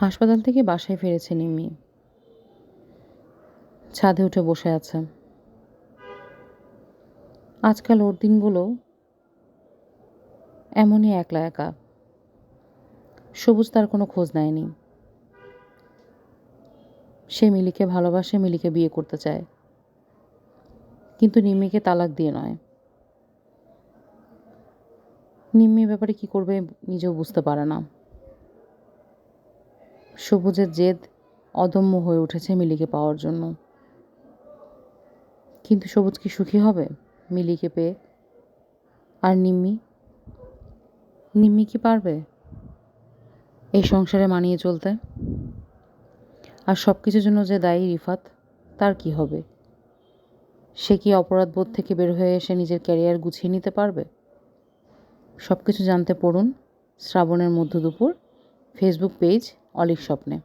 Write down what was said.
হাসপাতাল থেকে বাসায় ফিরেছে নিম্মি। ছাদে উঠে বসে আছে। আজকাল ওর দিনগুলো এমনই একলা একা। সবুজ তার কোনো খোঁজ নেয়নি। সে মিলিকে ভালোবাসে, মিলিকে বিয়ে করতে চায়। কিন্তু নিম্মিকে তালাক দিয়ে নয়। নিম্মি ব্যাপারে কি করবে নিজেও বুঝতে পারে না। সবুজের জেদ অদম্য হয়ে উঠেছে মিলিকে পাওয়ার জন্য। কিন্তু সবুজ কি সুখী হবে মিলিকে পেয়ে? আর নিম্মি? নিম্মি কি পারবে এই সংসারে মানিয়ে চলতে? আর সব কিছুর জন্য যে দায়ী রিফাত, তার কি হবে? সে কি অপরাধবোধ থেকে বের হয়ে এসে নিজের ক্যারিয়ার গুছিয়ে নিতে পারবে? সব কিছু জানতে পড়ুন শ্রাবণের মধ্য দুপুর ফেসবুক পেজ অলিক স্বপ্নে